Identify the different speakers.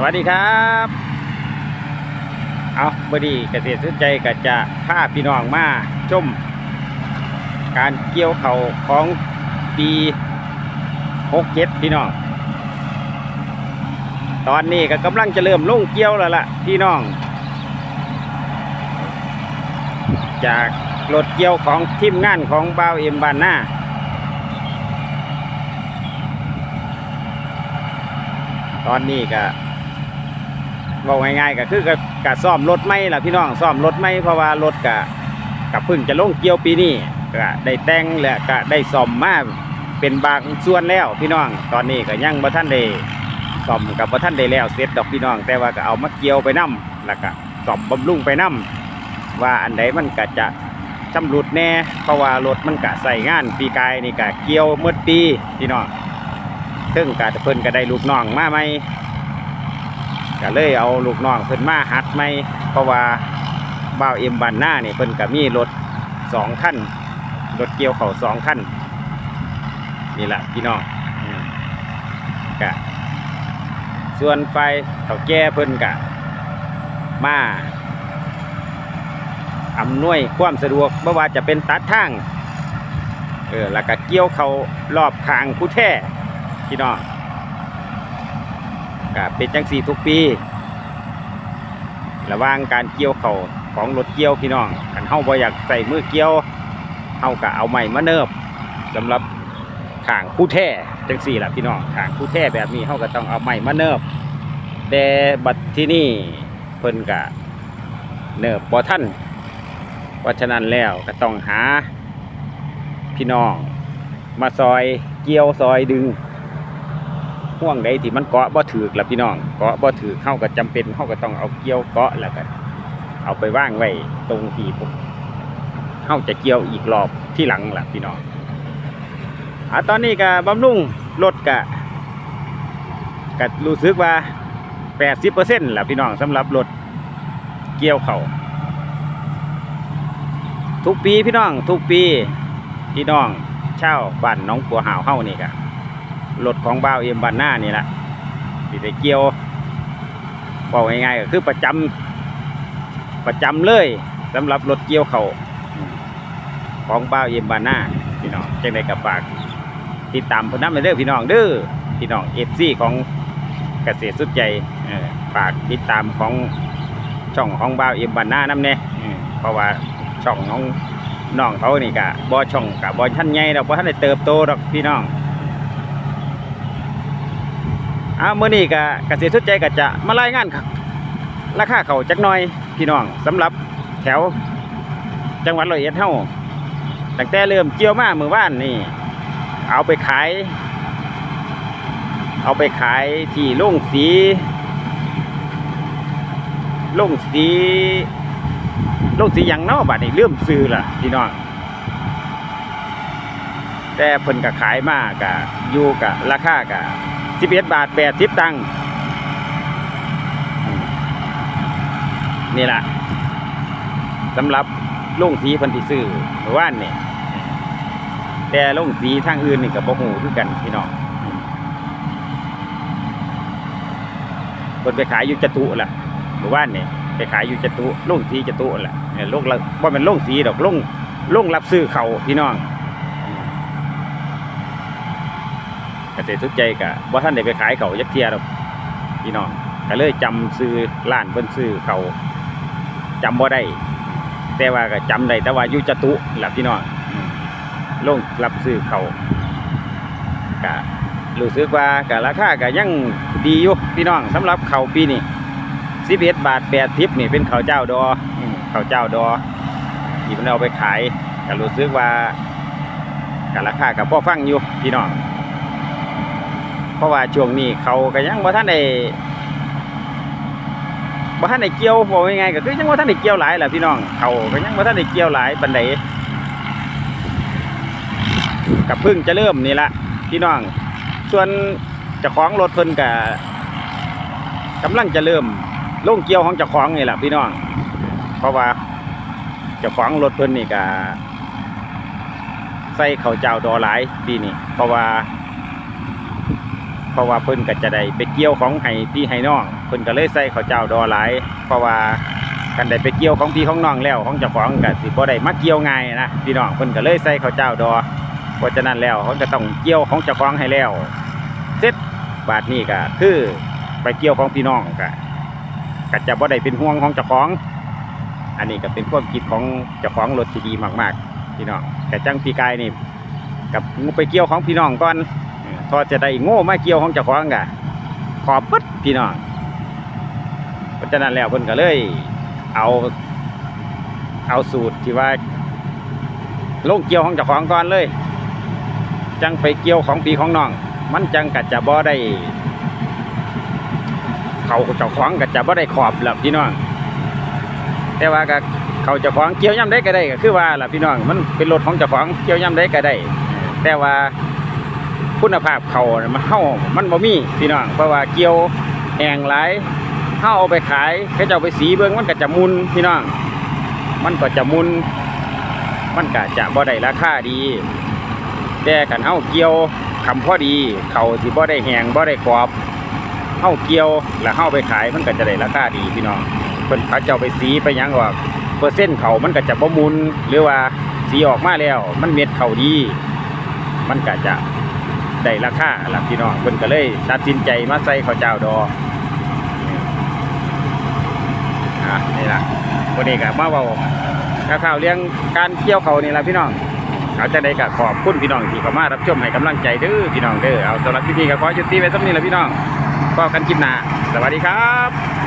Speaker 1: สวัสดีครับ เอาบดีเกษตรสนใจก็จะพาพี่น้องมาชม การเกี่ยวเข่าของปี67พี่น้อง ตอนนี้ก็กำลังจะเริ่มลงเกี่ยวแล้วล่ะพี่น้อง จากรถเกี่ยวของทีมงานของบ่าวเอ็มบานหน้าตอนนี้ก็ บอกง่ายๆก็คือก็ก็ซ่อมรถไม่ล่ะพี่น้องซ่อมรถไม่เพราะว่ารถก็กับพึ่งจะลงเกี่ยวปีนี้ก็ได้แต่งและก็ได้ซ่อมมาเป็นบางส่วนแล้วพี่น้อง ตอนนี้ก็ยังบ่ทันได้ซ่อมกับบ่ทันได้แล้วเสร็จดอกพี่น้อง แต่ว่าก็เอามาเกี่ยวไปนํแล้วก็ซ่อมบำรุงไปนํว่าอันใดมันก็จะชำรุดแน่เพราะว่ารถมันก็ใส่งานปีกายนี่ก็เกี่ยวหมดปีพี่น้องซึ่งกาเพิ่นก็ได้ลูกน้องมาไหม ก็เลยเอาลูกน้องเพิ่นมาหัดไหมเพราะว่าบ่าวเอ็มบันหน้านี่เพิ่นก็มีรถสองคันรถเกี่ยวเขาสองคันนี่แหละพี่น้องก็ส่วนไฟเถ่าแก่เพิ่นก็มาอำนวยความสะดวกไม่ว่าจะเป็นตัดทางเออแล้วก็เกี่ยวเขารอบทางผู้แท้พี่น้อง ก็เป็นจังสีทุกปี ระว่างการเกี่ยวเขาของรถเกี่ยวพี่น้องกันเฮาบ่อยากใส่มือเกี่ยวเฮาก็เอาไม้มาเนิบสำหรับทางผู้แท้จังสี่ล่ะพี่น้องทางผู้แท้แบบนี้เฮาก็ต้องเอาไม้มาเนิบแต่บัดที่นี่เพิ่นก็เนิบบ่ทันเพราะฉะนั้นแล้วก็ต้องหาพี่น้องมาซอยเกี่ยวซอยดึง ห่วงใดที่มันเกาะบ่ถือละพี่น้องเกาะบ่ถือเข้าก็จำเป็นเข้าก็ต้องเอาเกี่ยวเกาะแล้วก็เอาไปว่างไว้ตรงที่ผมเข้าจะเกี่ยวอีกรอบที่หลังละพี่น้องอ่าตอนนี้ก็บำรุงรถก็ก็รู้สึกว่า80%ละพี่น้องสำหรับรถเกี่ยวเขาทุกปีพี่น้อง ทุกปีพี่น้องเช่าบ้านน้องปัวหาวเฮ้านี่กะ รถของบ่าวเอ็มบ้านหน้านี่แหละที่ได้เกี่ยวบอกง่ายๆก็คือประจำประจำเลยสำหรับรถเกี่ยวเขาของบ่าวเอ็มบ้านหน้าพี่น้องจังได้กับฝากติดตามเพนนันไปเด้อพี่น้องเด้อพี่น้องเอฟซีของเกษตรสุดใจฝากติดตามของช่องของบ่าวเอ็มบ้านหน้าน้ำเนี่ยเพราะว่าช่องของน้องเขานี่กะบอช่องกะบอท่านใหญ่ดอกบอท่านได้เติบโตดอกพี่น้อง อ้าวมื้อนี้กะเกษตรสุดใจก็จะมารายงานครับราคาเขาจักหน่อยพี่น้องสำหรับแถวจังหวัดร้อยเอ็ดเฮาตั้งแต่เริ่มเกี่ยวมาเมื่อวานนี่ เอาไปขาย เอาไปขายที่โรงสีโรงสีโลกสียังเนาะบัดนี้เริ่มซื้อล่ะพี่น้องแต่เพิ่นก็ขายมากกะอยู่กะราคากะ 11บเอ็ดบาท80ตังค์นี่ล่ะสำหรับโรงสีพิ่นที่ซื้อเมื่านเนี่ยแต่โรงสีทางอื่นนี่ก็บ่ฮู้คือกันพี่น้องอืมเพิ่นไปขายอยู่จตุล่ะเมื่อวานเนี่ยไปขายอยู่จตุลงสีจตุแหละเนี่ยลงละว่ามันลงสีดอกลงลงรับซื้อเขาพี่น้องเกษตรสุดใจกะว่าท่านได้ไปขายเขายักเทียดอกพี่น้องก็เลยจำซื้อร้านเพิ่นซื้อเขาจำบ่ได้ แต่ว่าก็จำได้แต่ว่าอยู่จตุหละพี่น้องลงรับซื้อเขากะรู้สึกว่ากะราคาก็ยังดีอยู่พี่น้องสำหรับเขาปีนี้สิบเอ็ดบาทแปดทิปนี่เป็นเขาเจ้าดออืมข้าเจ้าดอที่มันเอาไปขายก็รู้สึกว่ากับราคากับพ่อฟังอยู่พี่น้อง เพราะว่าช่วงนี้เขาก็ยังบ่ท่านได้บ่ท่านได้เกี่ยวบอกยังไงก็คือยังบ่ท่านได้เกี่ยวหลายแหละพี่น้องเขาก็ยังบ่ท่านได้เกี่ยวหลายปานใดกับพึ่งจะเริ่มนี่ละพี่น้อง ส่วนเจ้าของรถเพิ่นก็กำลังจะเริ่มลงเกี่ยวของเจ้าของนี่แหละพี่น้อง เพราะว่าเจ้าของรถเพิ่นนี่ก็ใส่เข้าเจ้าดอหลายปีนี้เพราะว่า ราะว่าเพิ่นก็จะได้ไปเกี่ยวของให้พี่ให้น้องเพิ่นก็เลยใส่ข้าวเจ้าดอหลาย เพราะว่ากันได้ไปเกี่ยวของพี่ของน้องแล้วของเจ้าของก็สิบ่ได้มาเกี่ยวง่ายนะพี่น้องเพิ่นก็เลยใส่ข้าวเจ้าดอเพราะฉะนั้นแล้วเขาจะต้องเกี่ยวของเจ้าของให้แล้วเสร็จบาทนี้ก็คือไปเกี่ยวของพี่น้องก็ก็จะบ่ได้เป็นห่วงของเจ้าของ อันนี้ก็เป็นความคิดของเจ้าของรถที่ดีมาก ๆ พี่น้องแต่จังปีกายนี่กับงูไปเกี่ยวของพี่น้องก่อน เอจะได้โง่มาเกี่ยวของเจ้าของกะขอบปึ๊ดพี่น้องเพราะฉะนั้นแล้วเพิ่นก็เลย เอาเอาสูตรที่ว่าลงเกี่ยวของเจ้าของก่อนเลย จังไปเกี่ยวของพี่ของน้อง มันจังกัดจะบ่ได้ เขาเจ้าของกัดจะบ่ได้ขอบแล้วพี่น้องแต่ว่าก็เขาเจ้าของเกี่ยวย่ำได้ก็ได้ก็คือว่าล่ะพี่น้องมันเป็นรถของเจ้าของเกี่ยวย่ำได้ก็ได้ แต่ว่า คุณภาพเขาน่ะมันเฮามันบ่มีพี่น้องเพราะว่าเกี่ยวแหงหลายเฮาเอาไปขายเขาเจ้าไปสีเบิ่งมันก็จะมุนพี่น้องมันก็จะมุน มันก็จะบ่ได้ราคาดี แต่กันเฮาเกี่ยวคำพอดีเขาสิบ่ได้แหงบ่ได้กรอบเฮาเกี่ยวแล้วเฮาไปขายมันก็จะได้ราคาดีพี่น้องเพิ่นเขาเจ้าไปสีไปยังว่าเปอร์เซ็นต์เขามันก็จะบ่มุนหรือว่าสีออกมาแล้ว มันเม็ดเขาดี มันก็จะ ได้ราคาล่ะพี่น้องเพิ่นก็เลยตัดสินใจมาใส่ข้าวเจ้าดออะนี่ล่ะวันนี้ก็มาเว้าข่าวเรื่องการเกี่ยวเขานี่ล่ะพี่น้องเอาจะได้ก็ขอบคุณพี่น้องที่เข้ามารับชมให้กำลังใจเด้อพี่น้องเด้อเอาสำหรับที่นี่ก็ขอจุดตีไว้สักนี้แหละพี่น้องก็กันคลิปหน้าสวัสดีครับ